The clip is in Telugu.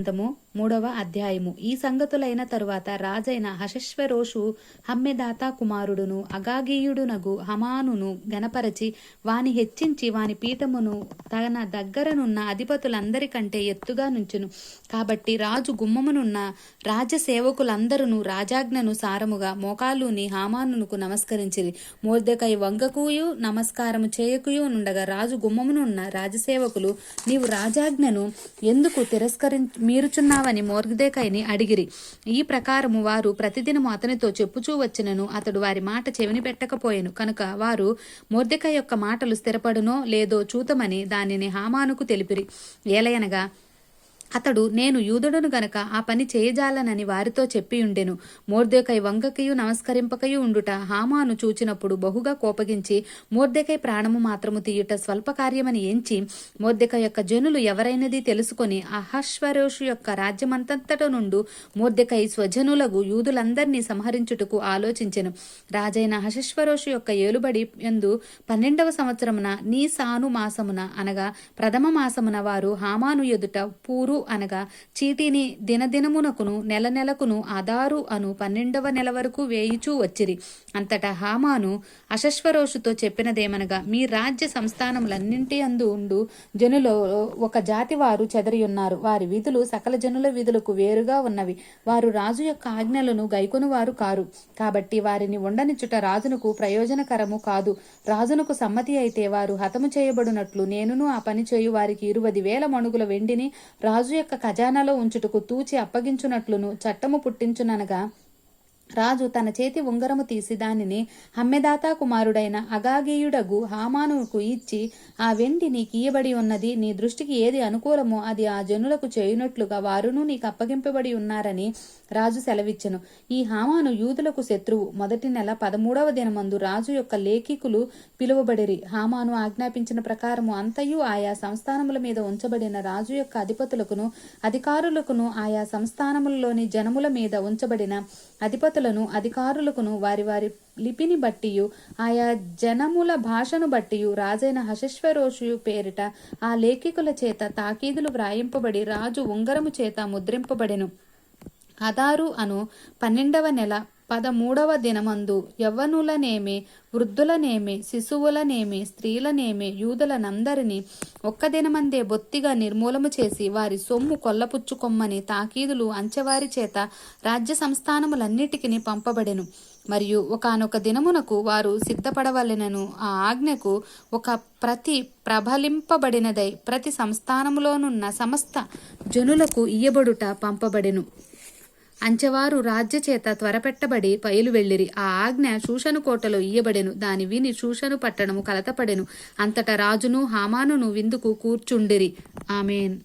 గ్రంథము మూడవ అధ్యాయము. ఈ సంగతులైన తరువాత రాజైన హశశ్వరోషు హమ్మెదాత కుమారుడును అగాగీయుడునగు హమానును గనపరచి వాని హెచ్చించి వాని పీఠమును తన దగ్గరనున్న అధిపతులందరికంటే ఎత్తుగా నుంచును. కాబట్టి రాజు గుమ్మమునున్న రాజసేవకులందరూ రాజాజ్ఞను సారముగా మోకాలుని హామానునకు నమస్కరించిరి. మోర్దకై వంగకుయు నమస్కారము చేయకుయు నుండగా రాజు గుమ్మమునున్న రాజసేవకులు నీవు రాజాజ్ఞను ఎందుకు తిరస్కరి మీరుచున్నావని మోర్దెకైని అడిగిరి. ఈ ప్రకారము వారు ప్రతిదినము అతనితో చెప్పుచూ వచ్చినను అతడు వారి మాట చెవిని పెట్టకపోయెను. కనుక వారు మోర్దెక యొక్క మాటలు స్థిరపడునో లేదో చూతమని దానిని హామానుకు తెలిపిరి. ఏలయనగా అతడు నేను యూదుడును గనక ఆ పని చేయజాలనని వారితో చెప్పియుండెను మోర్దెకై వంగకయు నమస్కరింపకయు ఉండుట. హామాను చూచినప్పుడు బహుగా కోపగించి మోర్దెకై ప్రాణము మాత్రము తీయుట స్వల్ప కార్యమని ఎంచి మోర్దెక యొక్క జనులు ఎవరైనది తెలుసుకొని అహశ్వరోషు యొక్క రాజ్యమంతటా నుండు మోర్దెకై స్వజనులకు యూదులందరినీ సంహరించుటకు ఆలోచించెను. రాజైన హశశ్వరోషు యొక్క ఏలుబడి ఎందు పన్నెండవ సంవత్సరమున నీ సాను మాసమున అనగా ప్రథమ మాసమున వారు హామాను ఎదుట పూరు అనగా చీటీని దినదినమునకును నెల నెలకును ఆధారు అను పన్నెండవ నెల వరకు వేయిచూ వచ్చిరి. అంతటా హామాను అశశ్వరోషుతో చెప్పినదేమనగా మీ రాజ్య సంస్థానములన్నింటి అందు ఉండు జనులో ఒక జాతి వారు చెదరియున్నారు. వారి విధులు సకల జనుల విధులకు వేరుగా ఉన్నవి. వారు రాజు యొక్క ఆజ్ఞలను గైకొనువారు కారు. కాబట్టి వారిని ఉండనిచ్చుట రాజునకు ప్రయోజనకరము కాదు. రాజునకు సమ్మతి అయితే వారు హతము చేయబడినట్లు నేనును ఆ పని చేయు వారికి ఇరువది వేల మణుగుల వెండిని రాజు యొక్క ఖజానాలో ఉంచుటకు తూచి అప్పగించునట్లును చట్టము పుట్టించుననగా రాజు తన చేతి ఉంగరము తీసి దానిని హమ్మెదాతా కుమారుడైన అగాగేయుడగు హామానుకు ఇచ్చి ఆ వెండి నీకు ఇయ్యబడి ఉన్నది నీ దృష్టికి ఏది అనుకూలమో అది ఆ జనులకు చేయునట్లుగా వారును నీకు అప్పగింపబడి ఉన్నారని రాజు సెలవిచ్చెను. ఈ హామాను యూదులకు శత్రువు. మొదటి నెల పదమూడవ దినమందు రాజు యొక్క లేఖికులు పిలువబడిరి. హామాను ఆజ్ఞాపించిన ప్రకారము అంతయు ఆయా సంస్థానముల మీద ఉంచబడిన రాజు యొక్క అధిపతులకును అధికారులకును ఆయా సంస్థానములలోని జనముల మీద ఉంచబడిన అధిపతులను అధికారులకును వారి వారి లిపిని బట్టియు ఆయా జనముల భాషను బట్టియు రాజైన హశశ్వరోషు పేరిట ఆ లేఖికుల చేత తాకీదులు వ్రాయింపబడి రాజు ఉంగరము చేత ముద్రింపబడెను. అదారు అను పన్నెండవ నెల పదమూడవ దినమందు యవ్వనులనేమి వృద్ధులనేమి శిశువులనేమి స్త్రీలనేమి యూదులనందరినీ ఒక్క దినమందే బొత్తిగా నిర్మూలము చేసి వారి సొమ్ము కొల్లపుచ్చుకొమ్మని తాకీదులు అంచెవారి చేత రాజ్య సంస్థానములన్నిటికీ పంపబడెను. మరియు ఒకనొక దినమునకు వారు సిద్ధపడవలెనను ఆ ఆజ్ఞకు ఒక ప్రతి ప్రబలింపబడినదై ప్రతి సంస్థానములోనున్న సమస్త జనులకు ఇయ్యబడుట పంపబడెను. అంచెవారు రాజ్య చేత త్వరపెట్టబడి పైలు వెళ్ళిరి. ఆ ఆజ్ఞ శూషను కోటలో ఇయ్యబడెను. దాని విని శూషను పట్టణము కలతపడెను. అంతటా రాజును హామానును విందుకు కూర్చుండిరి. ఆమెన్.